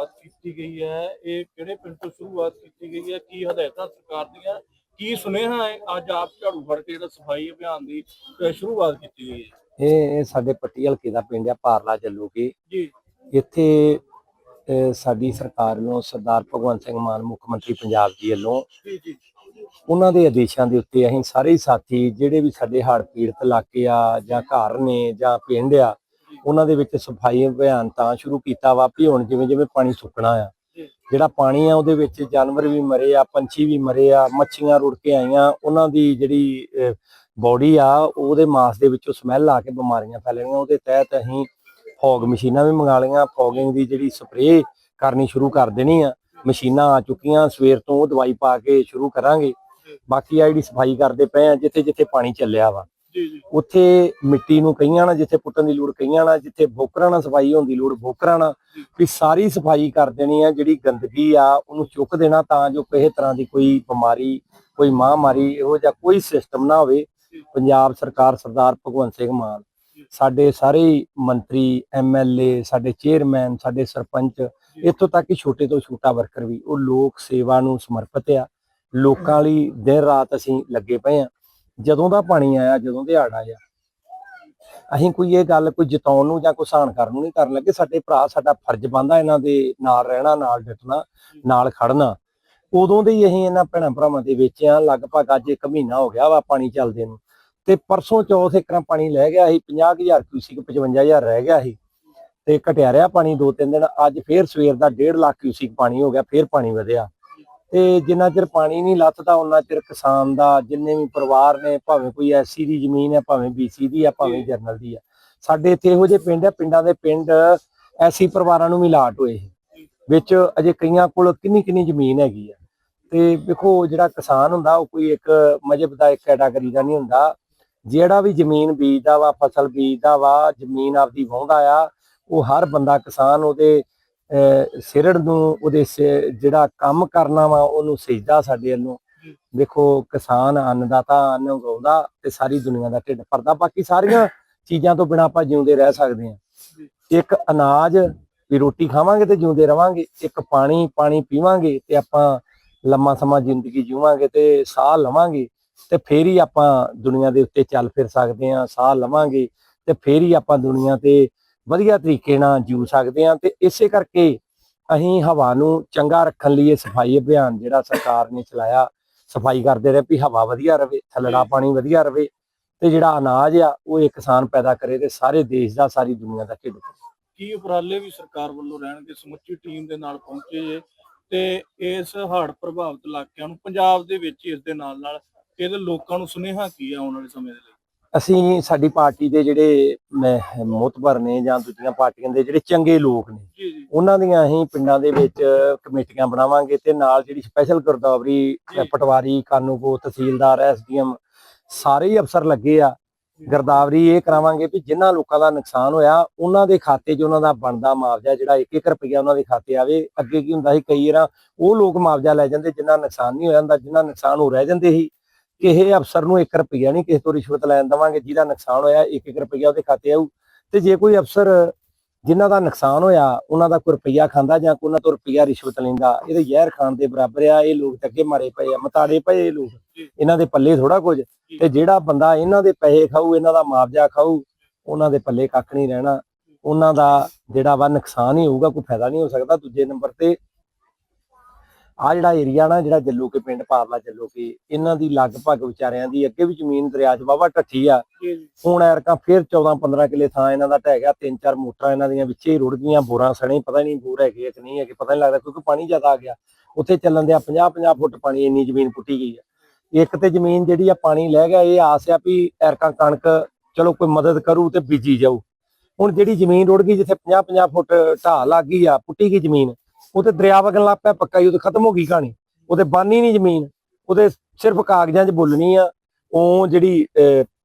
ਸ਼ੁਰੂਆਤ ਕੀਤੀ ਗਈ ਹੈ ਇਹ ਕਿਹੜੇ ਪਿੰਡ ਤੋਂ ਸ਼ੁਰੂਆਤ ਕੀਤੀ ਗਈ ਹੈ ਕੀ ਹਦਾਇਤਾਂ ਸਰਕਾਰ ਦੀਆਂ ਕੀ ਸੁਨੇਹਾ ਹੈ ਅੱਜ ਆਪ ਝਾੜੂ ਫੜ ਕੇ ਜਿਹੜਾ ਸਫ਼ਾਈ ਅਭਿਆਨ ਦੀ ਸ਼ੁਰੂਆਤ ਕੀਤੀ ਗਈ ਹੈ। ਇਹ ਸਾਡੇ ਪੱਟੀ ਹਲਕੇ ਦਾ ਪਿੰਡ ਆ ਪਾਰਲਾ ਚੱਲੂਗੀ ਜੀ। ਇੱਥੇ ਸਾਡੀ ਸਰਕਾਰ ਵੱਲੋਂ ਸਰਦਾਰ ਭਗਵੰਤ ਸਿੰਘ ਮਾਨ ਮੁੱਖ ਮੰਤਰੀ ਪੰਜਾਬ ਜੀ ਵੱਲੋਂ ਜੀ ਜੀ। ਉਹਨਾਂ ਦੇ ਆਦੇਸ਼ਾਂ ਦੇ ਉੱਤੇ ਅਸੀਂ ਸਾਰੇ ਹੀ ਸਾਥੀ ਜਿਹੜੇ ਵੀ ਸਾਡੇ ਹੜ੍ਹ ਪੀੜਤ ਇਲਾਕੇ ਆ ਜਾਂ ਘਰ ਨੇ ਜਾਂ ਪਿੰਡ ਆ ਉਹਨਾਂ ਦੇ ਵਿੱਚ ਸਫ਼ਾਈ ਅਭਿਆਨ ਤਾਂ ਸ਼ੁਰੂ ਕੀਤਾ ਵਾ ਵੀ ਹੁਣ ਜਿਵੇਂ ਜਿਵੇਂ ਪਾਣੀ ਸੁੱਕਣਾ ਆ। ਜਿਹੜਾ ਪਾਣੀ ਆ ਉਹਦੇ ਵਿੱਚ ਜਾਨਵਰ ਵੀ ਮਰੇ ਆ ਪੰਛੀ ਵੀ ਮਰੇ ਆ ਮੱਛੀਆਂ ਰੁੜ ਕੇ ਆਈਆਂ ਉਹਨਾਂ ਦੀ ਜਿਹੜੀ ਬੋਡੀ ਆ ਉਹਦੇ ਮਾਸ ਦੇ ਵਿੱਚੋਂ ਸਮੈਲ ਆ ਕੇ ਬਿਮਾਰੀਆਂ ਫੈਲਣੀਆਂ ਉਹਦੇ ਤਹਿਤ ਅਸੀਂ ਫੌਗ ਮਸ਼ੀਨਾਂ ਵੀ ਮੰਗਾ ਲਈਆਂ ਫੌਗਿੰਗ ਦੀ ਜਿਹੜੀ ਸਪਰੇਅ ਕਰਨੀ ਸ਼ੁਰੂ ਕਰ ਦੇਣੀ ਆ ਮਸ਼ੀਨਾਂ ਆ ਚੁੱਕੀਆਂ ਸਵੇਰ ਤੋਂ ਉਹ ਦਵਾਈ ਪਾ ਕੇ ਸ਼ੁਰੂ ਕਰਾਂਗੇ ਬਾਕੀ ਆ ਜਿਹੜੀ ਸਫ਼ਾਈ ਕਰਦੇ ਪਏ ਆ ਜਿੱਥੇ ਜਿੱਥੇ ਪਾਣੀ ਚੱਲਿਆ ਵਾ ਉੱਥੇ ਮਿੱਟੀ ਨੂੰ ਕਈਆਂ ਨਾਲ ਜਿੱਥੇ ਪੁੱਟਣ ਦੀ ਲੋੜ ਕਈਆਂ ਨਾਲ ਜਿੱਥੇ ਬੋਕਰਾਂ ਨਾਲ ਸਫ਼ਾਈ ਹੋਣ ਦੀ ਲੋੜ ਬੋਕਰਾਂ ਨਾਲ ਵੀ ਸਾਰੀ ਸਫ਼ਾਈ ਕਰ ਦੇਣੀ ਆ ਜਿਹੜੀ ਗੰਦਗੀ ਆ ਉਹਨੂੰ ਚੁੱਕ ਦੇਣਾ ਤਾਂ ਜੋ ਕਿਸੇ ਤਰ੍ਹਾਂ ਦੀ ਕੋਈ ਬਿਮਾਰੀ ਕੋਈ ਮਹਾਮਾਰੀ ਇਹੋ ਜਿਹਾ ਕੋਈ ਸਿਸਟਮ ਨਾ ਹੋਵੇ। ਪੰਜਾਬ ਸਰਕਾਰ ਸਰਦਾਰ ਭਗਵੰਤ ਸਿੰਘ ਮਾਨ ਸਾਡੇ ਸਾਰੇ ਮੰਤਰੀ ਐਮਐਲਏ ਸਾਡੇ ਚੇਅਰਮੈਨ ਸਾਡੇ ਸਰਪੰਚ ਇੱਥੋਂ ਤੱਕ ਕਿ ਛੋਟੇ ਤੋਂ ਛੋਟਾ ਵਰਕਰ ਵੀ ਉਹ ਲੋਕ ਸੇਵਾ ਨੂੰ ਸਮਰਪਿਤ ਆ। ਲੋਕਾਂ ਲਈ ਦਿਨ ਰਾਤ ਅਸੀਂ ਲੱਗੇ ਪਏ ਆ। ਜਦੋਂ ਦਾ ਪਾਣੀ ਆਇਆ, ਜਦੋਂ ਦੇ ਹੜ ਆਇਆ। ਅਸੀਂ ਕੋਈ ਇਹ ਗੱਲ ਕੋਈ ਜਿਤਾਉਣ ਨੂੰ ਜਾਂ ਕੋਈ ਸਹਾਨ ਕਰਨ ਨੂੰ ਨਹੀਂ ਕਰਨ ਲੱਗੇ। ਸਾਡੇ ਭਰਾ, ਸਾਡਾ ਫਰਜ਼ ਬਣਦਾ ਇਹਨਾਂ ਦੇ ਨਾਲ ਰਹਿਣਾ, ਨਾਲ ਡਟਣਾ ਨਾਲ ਖੜਨਾ। ਉਦੋਂ ਦੇ ਹੀ ਅਸੀਂ ਇਹਨਾਂ ਭੈਣਾਂ ਭਰਾਵਾਂ ਦੇ ਵਿੱਚ ਆ ਲਗਭਗ ਅੱਜ ਇੱਕ ਮਹੀਨਾ ਹੋ ਗਿਆ ਵਾ ਪਾਣੀ ਚੱਲਦੇ ਨੂੰ। ਤੇ ਪਰਸੋਂ ਚੌਥ ਏਕੜਾਂ ਪਾਣੀ ਲੈ ਗਿਆ ਸੀ 50000 ਕਿਊਸਿਕ 55000 ਰਹਿ ਗਿਆ ਸੀ। ਤੇ ਘਟਿਆ ਰਿਹਾ ਪਾਣੀ ਦੋ ਤਿੰਨ ਦਿਨ। ਅੱਜ ਫੇਰ ਸਵੇਰ ਦਾ 1.5 ਲੱਖ ਕਿਊਸਿਕ ਪਾਣੀ ਹੋ ਗਿਆ, ਫੇਰ ਪਾਣੀ ਵਧਿਆ। ਤੇ ਜਿੰਨਾ ਚਿਰ ਪਾਣੀ ਨਹੀਂ ਲੱਥਦਾ ਉਹਨਾਂ ਚਿਰ ਕਿਸਾਨ ਦਾ ਜਿੰਨੇ ਵੀ ਪਰਿਵਾਰ ਨੇ ਭਾਵੇਂ ਕੋਈ ਐਸਸੀ ਦੀ ਜ਼ਮੀਨ ਹੈ ਭਾਵੇਂ ਬੀਸੀ ਦੀ ਆ ਭਾਵੇਂ ਜਰਨਲ ਦੀ ਆ ਸਾਡੇ ਇੱਥੇ ਇਹੋ ਜਿਹੇ ਪਿੰਡ ਆ ਪਿੰਡਾਂ ਦੇ ਪਿੰਡ ਐਸੀ ਪਰਿਵਾਰਾਂ ਨੂੰ ਵੀ ਲਾਟ ਹੋਏ। ਵਿੱਚ ਅਜੇ ਕਈਆਂ ਕੋਲ ਕਿੰਨੀ ਕਿੰਨੀ ਜ਼ਮੀਨ ਹੈਗੀ ਆ। ਤੇ ਵੇਖੋ ਜਿਹੜਾ ਕਿਸਾਨ ਹੁੰਦਾ ਉਹ ਕੋਈ ਇੱਕ ਮਜਬ ਦਾ ਇੱਕ ਕੈਟਾਗਰੀ ਦਾ ਨਹੀਂ ਹੁੰਦਾ। ਜਿਹੜਾ ਵੀ ਜ਼ਮੀਨ ਬੀਜਦਾ ਵਾ ਫਸਲ ਬੀਜਦਾ ਵਾ ਜ਼ਮੀਨ ਆਪਦੀ ਵਾਹੁੰਦਾ ਆ ਉਹ ਹਰ ਬੰਦਾ ਕਿਸਾਨ ਉਹਦੇ ਸਿਰੜ ਨੂੰ ਉਹਦੇ ਜਿਹੜਾ ਕੰਮ ਕਰਨਾ ਵਾ ਉਹਨੂੰ ਸਜਦਾ ਸਾਡੇ ਵੱਲੋਂ। ਦੇਖੋ ਕਿਸਾਨ ਅੰਨਦਾਤਾ ਅੰਨ ਉਗਾਉਂਦਾ ਤੇ ਸਾਰੀ ਦੁਨੀਆ ਦਾ ਢਿੱਡ ਭਰਦਾ। ਬਾਕੀ ਸਾਰੀਆਂ ਚੀਜ਼ਾਂ ਤੋਂ ਬਿਨਾਂ ਆਪਾਂ ਜਿਉਂਦੇ ਰਹਿ ਸਕਦੇ ਹਾਂ। ਇੱਕ ਅਨਾਜ ਵੀ ਰੋਟੀ ਖਾਵਾਂਗੇ ਤੇ ਜਿਉਂਦੇ ਰਵਾਂਗੇ। ਇੱਕ ਪਾਣੀ ਪਾਣੀ ਪੀਵਾਂਗੇ ਤੇ ਆਪਾਂ ਲੰਮਾ ਸਮਾਂ ਜ਼ਿੰਦਗੀ ਜੀਵਾਂਗੇ ਤੇ ਸਾਹ ਲਵਾਂਗੇ ਤੇ ਫੇਰ ਹੀ ਆਪਾਂ ਦੁਨੀਆ ਦੇ ਉੱਤੇ ਚੱਲ ਫਿਰ ਸਕਦੇ ਹਾਂ ਸਾਹ ਲਵਾਂਗੇ ਤੇ ਫੇਰ ਹੀ ਆਪਾਂ ਦੁਨੀਆ ਤੇ ਵਧੀਆ ਤਰੀਕੇ ਨਾਲ ਜੀਉ ਸਕਦੇ ਹਾਂ ਤੇ ਇਸੇ ਕਰਕੇ ਅਸੀਂ ਹਵਾ ਨੂੰ ਚੰਗਾ ਰੱਖਣ ਲਈ ਇਹ ਸਫ਼ਾਈ ਅਭਿਆਨ ਜਿਹੜਾ ਸਰਕਾਰ ਨੇ ਚਲਾਇਆ ਸਫ਼ਾਈ ਕਰਦੇ ਰਹੇ ਵੀ ਹਵਾ ਵਧੀਆ ਰਵੇ ਥੱਲੜਾ ਪਾਣੀ ਵਧੀਆ ਰਵੇ ਤੇ ਜਿਹੜਾ ਅਨਾਜ ਆ ਉਹ ਇਹ ਕਿਸਾਨ ਪੈਦਾ ਕਰੇ ਤੇ ਸਾਰੇ ਦੇਸ਼ ਦਾ ਸਾਰੀ ਦੁਨੀਆ ਦਾ ਢਿੱਡ ਭਰੇ। ਕੀ ਉਪਰਾਲੇ ਵੀ ਸਰਕਾਰ ਵੱਲੋਂ ਰਹਿਣਗੇ ਸਮੁੱਚੀ ਟੀਮ ਦੇ ਨਾਲ ਪਹੁੰਚੇ ਜੇ ਤੇ ਇਸ ਹੜ੍ਹ ਪ੍ਰਭਾਵਿਤ ਇਲਾਕਿਆਂ ਨੂੰ ਪੰਜਾਬ ਦੇ ਵਿੱਚ ਇਸ ਦੇ ਨਾਲ ਨਾਲ ਇਹਦੇ ਲੋਕਾਂ ਨੂੰ ਸੁਨੇਹਾ ਕੀ ਹੈ ਆਉਣ ਵਾਲੇ ਸਮੇਂ ਦੇ ਲਈ ਅਸੀਂ ਸਾਡੀ ਪਾਰਟੀ ਦੇ ਜਿਹੜੇ ਮੋਤਬਰ ਨੇ ਜਾਂ ਦੂਜੀਆਂ ਪਾਰਟੀਆਂ ਦੇ ਜਿਹੜੇ ਚੰਗੇ ਲੋਕ ਨੇ ਉਹਨਾਂ ਦੀਆਂ ਅਸੀਂ ਪਿੰਡਾਂ ਦੇ ਵਿੱਚ ਕਮੇਟੀਆਂ ਬਣਾਵਾਂਗੇ ਤੇ ਨਾਲ ਜਿਹੜੀ ਸਪੈਸ਼ਲ ਗਰਦਾਵਰੀ। ਪਟਵਾਰੀ ਕਾਨੂੰਗੋ ਤਹਿਸੀਲਦਾਰ ਐਸਡੀਐਮ ਸਾਰੇ ਹੀ ਅਫਸਰ ਲੱਗੇ ਆ। ਗਰਦਾਵਰੀ ਇਹ ਕਰਾਵਾਂਗੇ ਵੀ ਜਿਨ੍ਹਾਂ ਲੋਕਾਂ ਦਾ ਨੁਕਸਾਨ ਹੋਇਆ ਉਹਨਾਂ ਦੇ ਖਾਤੇ 'ਚ ਉਹਨਾਂ ਦਾ ਬਣਦਾ ਮੁਆਵਜ਼ਾ ਜਿਹੜਾ 1-1 ਰੁਪਈਆ ਉਹਨਾਂ ਦੇ ਖਾਤੇ ਆਵੇ। ਅੱਗੇ ਕੀ ਹੁੰਦਾ ਸੀ ਕਈ ਵਾਰ ਉਹ ਲੋਕ ਮੁਆਵਜ਼ਾ ਲੈ ਜਾਂਦੇ ਜਿਨ੍ਹਾਂ ਨੁਕਸਾਨ ਨਹੀਂ ਹੋਇਆ ਹੁੰਦਾ ਜਿਨ੍ਹਾਂ ਨੁਕਸਾਨ ਹੋ ਰਹਿ ਜਾਂਦੇ ਸੀ। ਕਿਸੇ ਅਫਸਰ ਨੂੰ 1 ਰੁਪਈਆ ਨਹੀਂ ਕਿਸੇ ਤੋਂ ਰਿਸ਼ਵਤ ਲੈਣ ਦੇਵਾਂਗੇ ਜਿਹਦਾ ਨੁਕਸਾਨ ਹੋਇਆ 1-1 ਰੁਪਈਆ ਉਹਦੇ ਖਾਤੇ ਆਊ। ਤੇ ਜੇ ਕੋਈ ਅਫਸਰ ਜਿਨ੍ਹਾਂ ਦਾ ਨੁਕਸਾਨ ਹੋਇਆ ਉਹਨਾਂ ਦਾ ਕੋਈ ਰੁਪਈਆ ਖਾਂਦਾ ਜਾਂ ਕੋਈ ਉਹਨਾਂ ਤੋਂ ਰੁਪਈਆ ਰਿਸ਼ਵਤ ਲੈਂਦਾ ਇਹਦੇ ਜ਼ਹਿਰ ਖਾਣ ਦੇ ਬਰਾਬਰ ਆ ਇਹ ਲੋਕ ਤੇ ਅੱਗੇ ਮਾਰੇ ਪਏ ਆ ਮਤਾੜੇ ਪਏ ਇਹ ਲੋਕ। ਇਹਨਾਂ ਦੇ ਪੱਲੇ ਥੋੜਾ ਕੁਝ। ਤੇ ਜਿਹੜਾ ਬੰਦਾ ਇਹਨਾਂ ਦੇ ਪੈਸੇ ਖਾਊ ਇਹਨਾਂ ਦਾ ਮੁਆਵਜ਼ਾ ਖਾਊ ਉਹਨਾਂ ਦੇ ਪੱਲੇ ਕੱਖ ਨਹੀਂ ਰਹਿਣਾ। ਉਹਨਾਂ ਦਾ ਜਿਹੜਾ ਵਾ ਨੁਕਸਾਨ ਹੀ ਹੋਊਗਾ ਕੋਈ ਫਾਇਦਾ ਨਹੀਂ ਹੋ ਸਕਦਾ ਦੂਜੇ ਨੰਬਰ ਤੇ ਆ ਜਿਹੜਾ ਏਰੀਆ ਨਾ ਜਿਹੜਾ ਜੱਲੂ ਕੇ ਪਿੰਡ ਪਾਰਲਾ ਜੱਲੂ ਕੇ ਇਹਨਾਂ ਦੀ ਲਗਭਗ ਵਿਚਾਰਿਆਂ ਦੀ ਅੱਗੇ ਵੀ ਜ਼ਮੀਨ ਦਰਿਆ 'ਚ ਵਾਵਾ ਟੱਠੀ ਆ। ਹੁਣ ਐਰਕਾਂ ਫਿਰ 14 15 ਕਿੱਲੇ ਥਾਂ ਇਹਨਾਂ ਦਾ ਢਹਿ ਗਿਆ ਤਿੰਨ ਚਾਰ ਮੋਟਰਾਂ ਇਹਨਾਂ ਦੀਆਂ ਵਿੱਚੇ ਹੀ ਰੁੜ ਗਈਆਂ ਬੋਰਾਂ ਸਣੇ ਪਤਾ ਨਹੀਂ ਬੋਰ ਹੈਗੇ ਕਿ ਨਹੀਂ ਹੈਗੇ ਪਤਾ ਨਹੀਂ ਲੱਗਦਾ ਕਿਉਂਕਿ ਪਾਣੀ ਜ਼ਿਆਦਾ ਆ ਗਿਆ। ਉੱਥੇ ਚੱਲਣ ਦੇ 50 50 ਫੁੱਟ ਪਾਣੀ ਇੰਨੀ ਜ਼ਮੀਨ ਪੁੱਟੀ ਗਈ ਆ। ਇੱਕ ਤੇ ਜ਼ਮੀਨ ਜਿਹੜੀ ਆ ਪਾਣੀ ਲੈ ਗਿਆ ਇਹ ਆਸ ਆ ਵੀ ਐਰਕਾਂ ਕਣਕ ਚਲੋ ਕੋਈ ਮਦਦ ਕਰੂ ਤੇ ਬੀਜੀ ਜਾਊ। ਹੁਣ ਜਿਹੜੀ ਜ਼ਮੀਨ ਰੁੜ ਗਈ ਜਿੱਥੇ 50 50 ਫੁੱਟ ਢਾਹ ਲੱਗ ਗਈ ਆ ਪੁੱਟੀ ਗਈ ਜ਼ਮੀਨ ਉਹ ਤੇ ਦਰਿਆ ਵਗਣ ਲੱਗ ਪਿਆ ਪੱਕਾ ਹੀ ਉਹ ਤੇ ਖਤਮ ਹੋ ਗਈ ਕਹਾਣੀ। ਉਹਦੇ ਬਾਨੀ ਨਹੀਂ ਜ਼ਮੀਨ ਉਹਦੇ ਸਿਰਫ ਕਾਗਜ਼ਾਂ 'ਚ ਬੋਲਣੀ ਆ। ਉਹ ਜਿਹੜੀ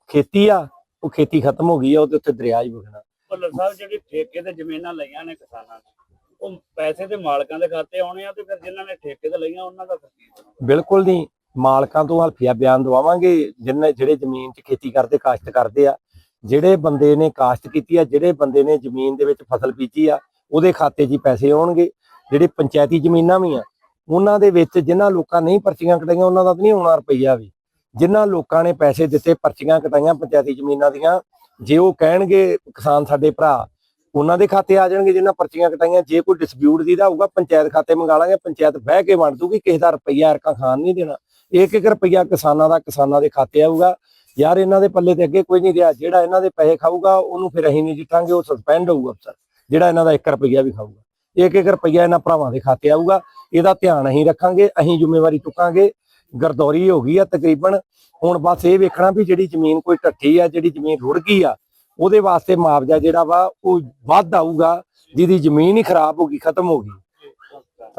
ਖੇਤੀ ਆ ਉਹ ਖੇਤੀ ਖਤਮ ਹੋ ਗਈ ਆ ਉਹਦੇ ਉੱਤੇ ਦਰਿਆ ਹੀ ਵਗਣਾ। ਭੱਲਰ ਸਾਹਿਬ ਜਿਹੜੀ ਠੇਕੇ ਤੇ ਜ਼ਮੀਨਾਂ ਲਈਆਂ ਨੇ ਕਿਸਾਨਾਂ ਨੇ ਉਹ ਪੈਸੇ ਤੇ ਮਾਲਕਾਂ ਦੇ ਖਾਤੇ ਆਉਣੇ ਆ ਤੇ ਫਿਰ ਜਿਨ੍ਹਾਂ ਨੇ ਠੇਕੇ ਤੇ ਲਈਆਂ ਉਹਨਾਂ ਦਾ? ਬਿਲਕੁਲ ਨਹੀਂ। ਮਾਲਕਾਂ ਤੋਂ ਹਲਫੀਆ ਬਿਆਨ ਦਵਾਵਾਂਗੇ ਜਿਨ੍ਹਾਂ ਜਿਹੜੇ ਜ਼ਮੀਨ 'ਚ ਖੇਤੀ ਕਰਦੇ ਕਾਸ਼ਤ ਕਰਦੇ ਆ। ਜਿਹੜੇ ਬੰਦੇ ਨੇ ਕਾਸ਼ਤ ਕੀਤੀ ਆ ਜਿਹੜੇ ਬੰਦੇ ਨੇ ਜ਼ਮੀਨ ਦੇ ਵਿੱਚ ਫਸਲ ਬੀਜੀ ਆ ਉਹਦੇ ਖਾਤੇ 'ਚ ਹੀ ਪੈਸੇ ਆਉਣਗੇ। ਜਿਹੜੇ ਪੰਚਾਇਤੀ ਜ਼ਮੀਨਾਂ ਵੀ ਆ, ਉਹਨਾਂ ਦੇ ਵਿੱਚ ਜਿਨ੍ਹਾਂ ਲੋਕਾਂ ਨਹੀਂ ਪਰਚੀਆਂ ਕਟਾਈਆਂ, ਉਹਨਾਂ ਦਾ ਤਾਂ ਨਹੀਂ ਆਉਣਾ ਰੁਪਈਆ ਵੀ। ਜਿਨ੍ਹਾਂ ਲੋਕਾਂ ਨੇ ਪੈਸੇ ਦਿੱਤੇ, ਪਰਚੀਆਂ ਕਟਾਈਆਂ ਪੰਚਾਇਤੀ ਜ਼ਮੀਨਾਂ ਦੀਆਂ, ਜੇ ਉਹ ਕਹਿਣਗੇ ਕਿਸਾਨ ਸਾਡੇ ਭਰਾ, ਉਹਨਾਂ ਦੇ ਖਾਤੇ ਆ ਜਾਣਗੇ ਜਿਨ੍ਹਾਂ ਪਰਚੀਆਂ ਕਟਾਈਆਂ। ਜੇ ਕੋਈ ਡਿਸਪਿਊਟ ਦੀ ਦਾ ਹੋਊਗਾ, ਪੰਚਾਇਤ ਖਾਤੇ ਮੰਗਾ ਲਾਂਗੇ, ਪੰਚਾਇਤ ਬਹਿ ਕੇ ਵੰਡ ਦੂਗੀ, ਕਿਸੇ ਦਾ ਰੁਪਈਆ ਅਰਕਾ ਖਾਨ ਨਹੀਂ ਦੇਣਾ। ਇੱਕ ਇੱਕ ਰੁਪਈਆ ਕਿਸਾਨਾਂ ਦਾ, ਕਿਸਾਨਾਂ ਦੇ ਖਾਤੇ ਆਊਗਾ। ਯਾਰ ਇਹਨਾਂ ਦੇ ਪੱਲੇ ਤੇ ਅੱਗੇ ਕੋਈ ਨਹੀਂ ਰਿਹਾ। ਜਿਹੜਾ ਇਹਨਾਂ ਦੇ ਪੈਸੇ ਖਾਊਗਾ, ਉਹਨੂੰ ਫਿਰ ਅਸੀਂ ਨਹੀਂ ਜਿੱਤਾਂਗੇ, ਉਹ ਸਸਪੈਂਡ ਹੋਊਗਾ ਅਫਸਰ। ਜਿਹੜਾ ਇਹਨਾਂ ਦਾ 1 ਰੁਪਈਆ ਵੀ ਖਾਊਗਾ। ਇੱਕ ਇੱਕ ਰੁਪਈਆ ਇਹਨਾਂ ਭਰਾਵਾਂ ਦੇ ਖਾਤੇ ਆਊਗਾ। ਇਹਦਾ ਧਿਆਨ ਅਸੀਂ ਰੱਖਾਂਗੇ, ਅਸੀਂ ਜ਼ਿੰਮੇਵਾਰੀ ਚੁੱਕਾਂਗੇ। ਗਰਦੌਰੀ ਹੋ ਗਈ ਆ ਤਕਰੀਬਨ। ਹੁਣ ਬਸ ਇਹ ਵੇਖਣਾ ਵੀ ਜਿਹੜੀ ਜ਼ਮੀਨ ਕੋਈ ਢੱਠੀ ਆ, ਜਿਹੜੀ ਜ਼ਮੀਨ ਰੁੜ ਗਈ ਆ, ਉਹਦੇ ਵਾਸਤੇ ਮੁਆਵਜ਼ਾ ਜਿਹੜਾ ਵਾ ਉਹ ਵੱਧ ਆਊਗਾ, ਜਿਹਦੀ ਜ਼ਮੀਨ ਹੀ ਖਰਾਬ ਹੋ ਗਈ, ਖਤਮ ਹੋ ਗਈ।